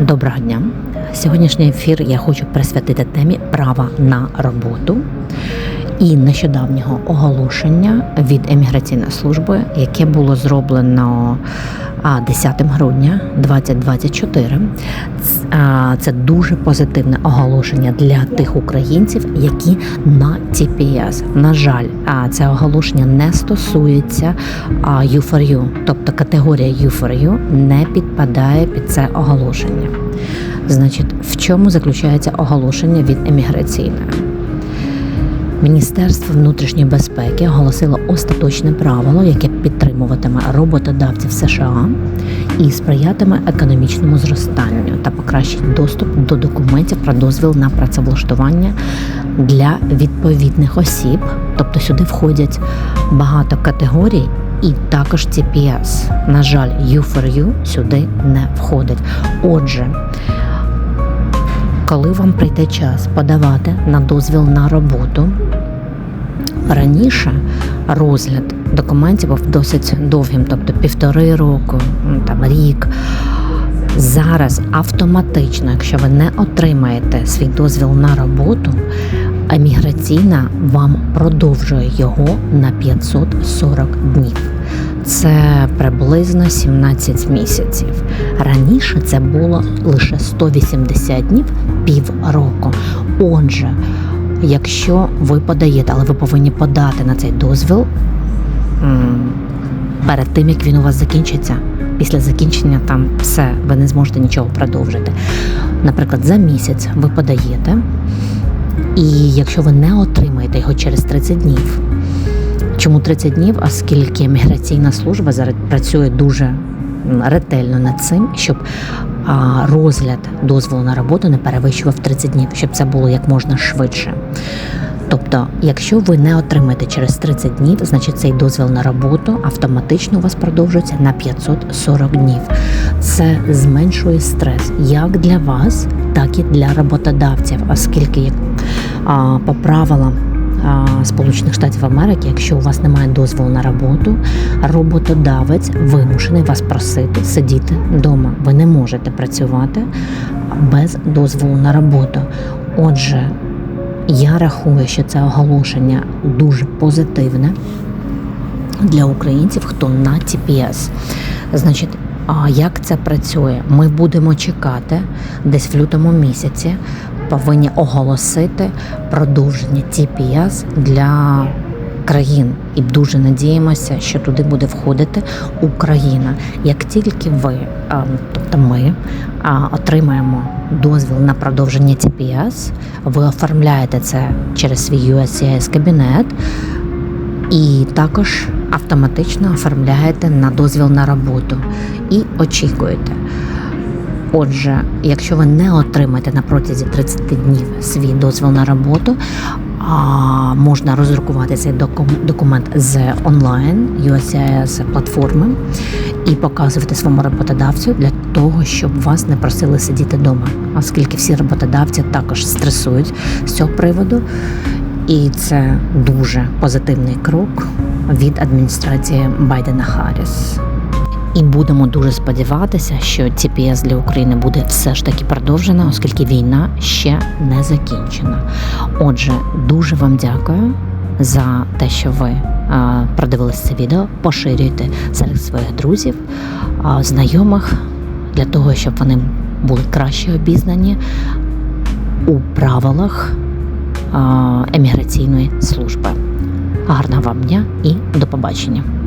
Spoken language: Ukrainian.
Доброго дня. Сьогоднішній ефір я хочу присвятити темі права на роботу і нещодавнього оголошення від еміграційної служби, яке було зроблено 10 грудня 2024. Це дуже позитивне оголошення для тих українців, які на TPS. На жаль, це оголошення не стосується а, U4U, тобто категорія U4U не підпадає під це оголошення. Значить, в чому заключається оголошення від еміграційної? Міністерство внутрішньої безпеки оголосило остаточне правило, яке підтримуватиме роботодавців США і сприятиме економічному зростанню та покращить доступ до документів про дозвіл на працевлаштування для відповідних осіб. Тобто сюди входять багато категорій. І також TPS. На жаль, U4U сюди не входить. Отже, коли вам прийде час подавати на дозвіл на роботу, раніше розгляд документів був досить довгим, тобто півтори року, там рік. Зараз автоматично, якщо ви не отримаєте свій дозвіл на роботу, еміграційна вам продовжує його на 540 днів. Це приблизно 17 місяців. Раніше це було лише 180 днів півроку. Отже, якщо ви подаєте, але ви повинні подати на цей дозвіл перед тим, як він у вас закінчиться. Після закінчення там все, ви не зможете нічого продовжити. Наприклад, за місяць ви подаєте, і якщо ви не отримаєте його через 30 днів, Чому 30 днів? Оскільки міграційна служба зараз працює дуже ретельно над цим, щоб розгляд дозволу на роботу не перевищував 30 днів, щоб це було як можна швидше. Тобто, якщо ви не отримаєте через 30 днів, значить цей дозвіл на роботу автоматично у вас продовжується на 540 днів. Це зменшує стрес як для вас, так і для роботодавців, оскільки а, по правилам Сполучених Штатів Америки, якщо у вас немає дозволу на роботу, роботодавець вимушений вас просити сидіти вдома. Ви не можете працювати без дозволу на роботу. Отже, я рахую, що це оголошення дуже позитивне для українців, хто на TPS. Значить, а як це працює? Ми будемо чекати десь в лютому місяці. Повинні оголосити продовження TPS для країн, і дуже надіємося, що туди буде входити Україна. Як тільки ви, тобто ми, отримаємо дозвіл на продовження TPS, ви оформляєте це через свій USCIS кабінет. І також автоматично оформляєте на дозвіл на роботу і очікуєте. Отже, якщо ви не отримаєте на протязі 30 днів свій дозвіл на роботу, а, можна роздрукувати цей документ з онлайн USCIS платформи і показувати своєму роботодавцю для того, щоб вас не просили сидіти вдома, оскільки всі роботодавці також стресують з цього приводу. І це дуже позитивний крок від адміністрації Байдена Харріс. І будемо дуже сподіватися, що TPS для України буде все ж таки продовжена, оскільки війна ще не закінчена. Отже, дуже вам дякую за те, що ви а, продивилися це відео. Поширюйте серед своїх друзів, а, знайомих для того, щоб вони були краще обізнані у правилах а, еміграційної служби. Гарного вам дня і до побачення!